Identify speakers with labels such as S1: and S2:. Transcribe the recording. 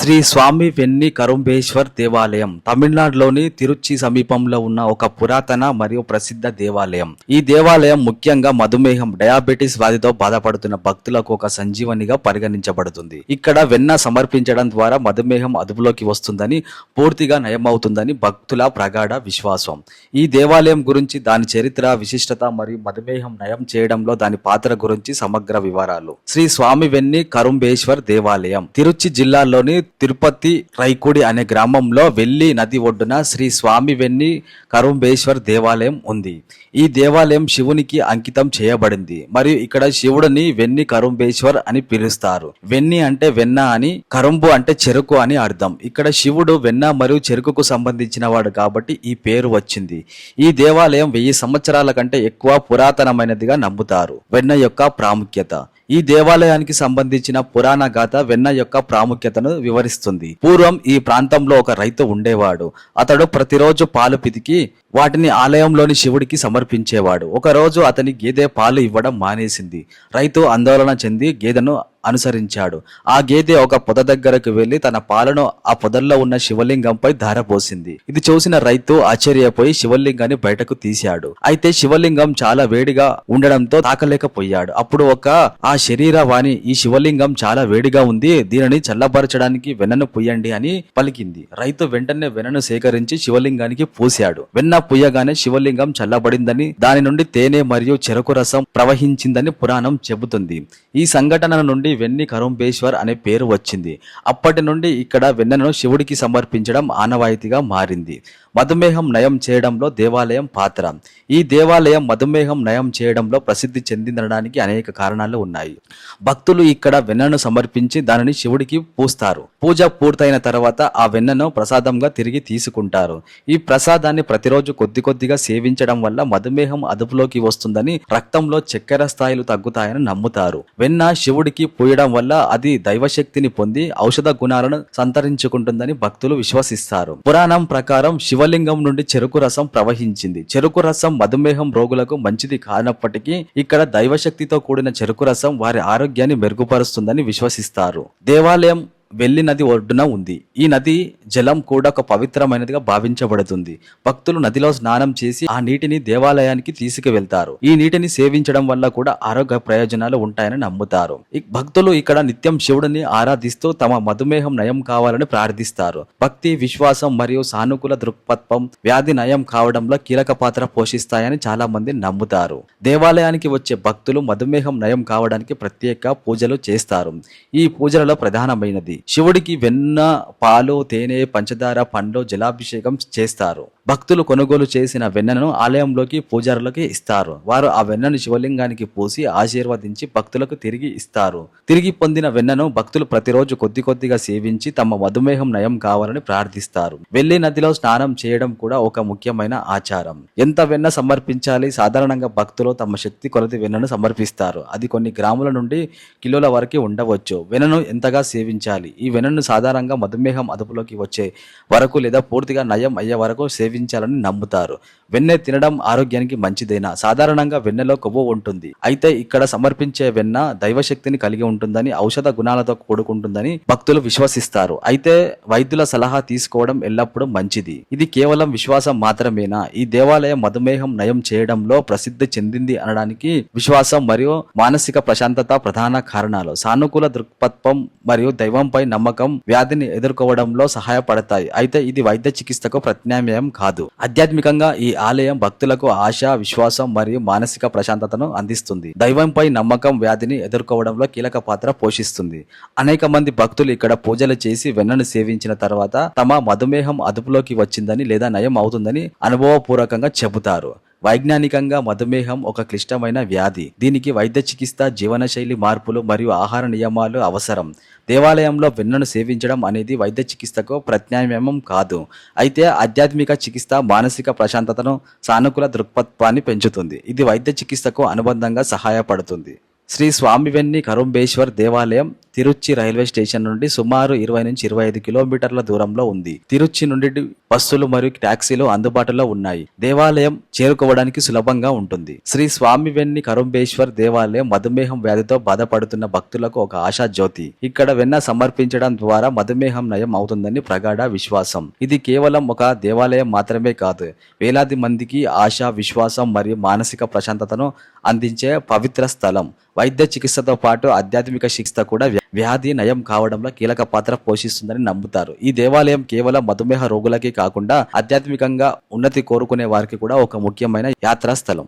S1: శ్రీ స్వామి వెన్ని కరుంబేశ్వర్ దేవాలయం తమిళనాడులోని తిరుచి సమీపంలో ఉన్న ఒక పురాతన మరియు ప్రసిద్ధ దేవాలయం. ఈ దేవాలయం ముఖ్యంగా మధుమేహం డయాబెటిస్ వ్యాధితో బాధపడుతున్న భక్తులకు ఒక సంజీవనిగా పరిగణించబడుతుంది. ఇక్కడ వెన్న సమర్పించడం ద్వారా మధుమేహం అదుపులోకి వస్తుందని పూర్తిగా నయమవుతుందని భక్తుల ప్రగాఢ విశ్వాసం. ఈ దేవాలయం గురించి దాని చరిత్ర విశిష్టత మరియు మధుమేహం నయం చేయడంలో దాని పాత్ర గురించి సమగ్ర వివరాలు. శ్రీ స్వామి వెన్ని కరుంబేశ్వర్ దేవాలయం తిరుచి జిల్లాలోని తిరుపతి రైకుడి అనే గ్రామంలో వెల్లి నది ఒడ్డున శ్రీ స్వామి వెన్ని కరుంబేశ్వర్ దేవాలయం ఉంది. ఈ దేవాలయం శివునికి అంకితం చేయబడింది. మరియు ఇక్కడ శివుడిని వెన్ని కరుంబేశ్వర్ అని పిలుస్తారు. వెన్ని అంటే వెన్న అని కరుంబు అంటే చెరుకు అని అర్థం. ఇక్కడ శివుడు వెన్న మరియు చెరుకుకు సంబంధించిన వాడు కాబట్టి ఈ పేరు వచ్చింది. ఈ దేవాలయం వెయ్యి సంవత్సరాల కంటే ఎక్కువ పురాతనమైనదిగా నమ్ముతారు. వెన్న యొక్క ప్రాముఖ్యత. ఈ దేవాలయానికి సంబంధించిన పురాణ గాథ వెన్న యొక్క ప్రాముఖ్యతను వివరిస్తుంది. పూర్వం ఈ ప్రాంతంలో ఒక రైతు ఉండేవాడు. అతడు ప్రతిరోజు పాలు పితికి వాటిని ఆలయంలోని శివుడికి సమర్పించేవాడు. ఒకరోజు అతని గేదె పాలు ఇవ్వడం మానేసింది. రైతు ఆందోళన చెంది గేదెను అనుసరించాడు. ఆ గేదె ఒక పొద దగ్గరకు వెళ్ళి తన పాలను ఆ పొదల్లో ఉన్న శివలింగంపై ధారపోసింది. ఇది చూసిన రైతు ఆశ్చర్యపోయి శివలింగాన్ని బయటకు తీశాడు. అయితే శివలింగం చాలా వేడిగా ఉండడంతో తాకలేకపోయాడు. అప్పుడు ఒక ఆ శరీర వాణి ఈ శివలింగం చాలా వేడిగా ఉంది. దీనిని చల్లబరచడానికి వెన్నను పుయ్యండి అని పలికింది. రైతు వెంటనే వెన్నను సేకరించి శివలింగానికి పూశాడు. వెన్న పుయ్యగానే శివలింగం చల్లబడిందని దాని నుండి తేనె మరియు చెరకు రసం ప్రవహించిందని పురాణం చెబుతుంది. ఈ సంఘటన నుండి వెన్ని కరుంబేశ్వర్ అనే పేరు వచ్చింది. అప్పటి నుండి ఇక్కడ వెన్నను శివుడికి సమర్పించడం ఆనవాయితీగా మారింది. మధుమేహం నయం చేయడంలో దేవాలయం పాత్ర. ఈ దేవాలయం మధుమేహం నయం చేయడంలో ప్రసిద్ధి చెందిందనడానికి అనేక కారణాలు ఉన్నాయి. భక్తులు ఇక్కడ వెన్నను సమర్పించి దానిని శివుడికి పూస్తారు. పూజ పూర్తయిన తర్వాత ఆ వెన్నను ప్రసాదంగా తిరిగి తీసుకుంటారు. ఈ ప్రసాదాన్ని ప్రతిరోజు కొద్ది కొద్దిగా సేవించడం వల్ల మధుమేహం అదుపులోకి వస్తుందని రక్తంలో చక్కెర స్థాయిలు తగ్గుతాయని నమ్ముతారు. వెన్న శివుడికి పూయడం వల్ల అది దైవశక్తిని పొంది ఔషధ గుణాలను సంతరించుకుంటుందని భక్తులు విశ్వసిస్తారు. పురాణం ప్రకారం శివలింగం నుండి చెరుకు రసం ప్రవహించింది. చెరుకు రసం మధుమేహం రోగులకు మంచిది కానప్పటికీ ఇక్కడ దైవశక్తితో కూడిన చెరుకు రసం వారి ఆరోగ్యాన్ని మెరుగుపరుస్తుందని విశ్వసిస్తారు. దేవాలయం వెల్లి నది ఒడ్డున ఉంది. ఈ నది జలం కూడా ఒక పవిత్రమైనదిగా భావించబడుతుంది. భక్తులు నదిలో స్నానం చేసి ఆ నీటిని దేవాలయానికి తీసుకువెళ్తారు. ఈ నీటిని సేవించడం వల్ల కూడా ఆరోగ్య ప్రయోజనాలు ఉంటాయని నమ్ముతారు. భక్తులు ఇక్కడ నిత్యం శివుడిని ఆరాధిస్తూ తమ మధుమేహం నయం కావాలని ప్రార్థిస్తారు. భక్తి విశ్వాసం మరియు సానుకూల దృక్పథం వ్యాధి నయం కావడంలో కీలక పాత్ర పోషిస్తాయని చాలా మంది నమ్ముతారు. దేవాలయానికి వచ్చే భక్తులు మధుమేహం నయం కావడానికి ప్రత్యేక పూజలు చేస్తారు. ఈ పూజలలో ప్రధానమైనది శివుడికి వెన్న పాలు తేనె పంచదార పండ్లు జలాభిషేకం చేస్తారు. భక్తులు కొనుగోలు చేసిన వెన్నను ఆలయంలోకి పూజారులకి ఇస్తారు. వారు ఆ వెన్నను శివలింగానికి పూసి ఆశీర్వదించి భక్తులకు తిరిగి ఇస్తారు. తిరిగి పొందిన వెన్నను భక్తులు ప్రతిరోజు కొద్ది కొద్దిగా సేవించి తమ మధుమేహం నయం కావాలని ప్రార్థిస్తారు. వెళ్ళి నదిలో స్నానం చేయడం కూడా ఒక ముఖ్యమైన ఆచారం. ఎంత వెన్న సమర్పించాలి? సాధారణంగా భక్తులు తమ శక్తి కొలది వెన్నను సమర్పిస్తారు. అది కొన్ని గ్రాముల నుండి కిలోల వరకు ఉండవచ్చు. వెన్నను ఎంతగా సేవించాలి? ఈ వెన్నను సాధారణంగా మధుమేహం అదుపులోకి వచ్చే వరకు లేదా పూర్తిగా నయం అయ్యే వరకు సేవించాలని నమ్ముతారు. వెన్నె తినడం ఆరోగ్యానికి మంచిదేనా? సాధారణంగా వెన్నెలో కొవ్వు ఉంటుంది. అయితే ఇక్కడ సమర్పించే వెన్న దైవశక్తిని కలిగి ఉంటుందని ఔషధ గుణాలతో కూడుకుంటుందని భక్తులు విశ్వసిస్తారు. అయితే వైద్యుల సలహా తీసుకోవడం ఎల్లప్పుడూ మంచిది. ఇది కేవలం విశ్వాసం మాత్రమేనా? ఈ దేవాలయం మధుమేహం నయం చేయడంలో ప్రసిద్ధి చెందింది అనడానికి విశ్వాసం మరియు మానసిక ప్రశాంతత ప్రధాన కారణాలు. సానుకూల దృక్పథం మరియు దైవంపై నమ్మకం వ్యాధిని ఎదుర్కోవడంలో సహాయపడతాయి. అయితే ఇది వైద్య చికిత్సకు ప్రత్యామ్నాయం కాదు. ఆధ్యాత్మికంగా ఈ ఆలయం భక్తులకు ఆశ విశ్వాసం మరియు మానసిక ప్రశాంతతను అందిస్తుంది. దైవంపై నమ్మకం వ్యాధిని ఎదుర్కోవడంలో కీలక పాత్ర పోషిస్తుంది. అనేక మంది భక్తులు ఇక్కడ పూజలు చేసి వెన్నను సేవించిన తర్వాత తమ మధుమేహం అదుపులోకి వచ్చిందని లేదా నయం అవుతుందని అనుభవపూర్వకంగా చెబుతారు. వైజ్ఞానికంగా మధుమేహం ఒక క్లిష్టమైన వ్యాధి. దీనికి వైద్య చికిత్స జీవనశైలి మార్పులు మరియు ఆహార నియమాలు అవసరం. దేవాలయంలో వెన్నను సేవించడం అనేది వైద్య చికిత్సకు ప్రత్యామ్నాయం కాదు. అయితే ఆధ్యాత్మిక చికిత్స మానసిక ప్రశాంతతను సానుకూల దృక్పథాన్ని పెంచుతుంది. ఇది వైద్య చికిత్సకు అనుబంధంగా సహాయపడుతుంది. శ్రీ స్వామివెన్ని కరుంబేశ్వర్ దేవాలయం తిరుచి రైల్వే స్టేషన్ నుండి సుమారు ఇరవై నుంచి ఇరవై ఐదు కిలోమీటర్ల దూరంలో ఉంది. తిరుచి నుండి బస్సులు మరియు టాక్సీలు అందుబాటులో ఉన్నాయి. దేవాలయం చేరుకోవడానికి సులభంగా ఉంటుంది. శ్రీ స్వామివెన్ని కరుంబేశ్వర్ దేవాలయం మధుమేహం వ్యాధితో బాధపడుతున్న భక్తులకు ఒక ఆశా జ్యోతి ఇక్కడ వెన్న సమర్పించడం ద్వారా మధుమేహం నయం అవుతుందని ప్రగాఢ విశ్వాసం. ఇది కేవలం ఒక దేవాలయం మాత్రమే కాదు వేలాది మందికి ఆశ విశ్వాసం మరియు మానసిక ప్రశాంతతను అందించే పవిత్ర స్థలం. వైద్య చికిత్సతో పాటు ఆధ్యాత్మిక చికిత్స కూడా వ్యాధి నయం కావడంలో కీలక పాత్ర పోషిస్తుందని నమ్ముతారు. ఈ దేవాలయం కేవలం మధుమేహ రోగులకే కాకుండా ఆధ్యాత్మికంగా ఉన్నతి కోరుకునే వారికి కూడా ఒక ముఖ్యమైన యాత్రా స్థలం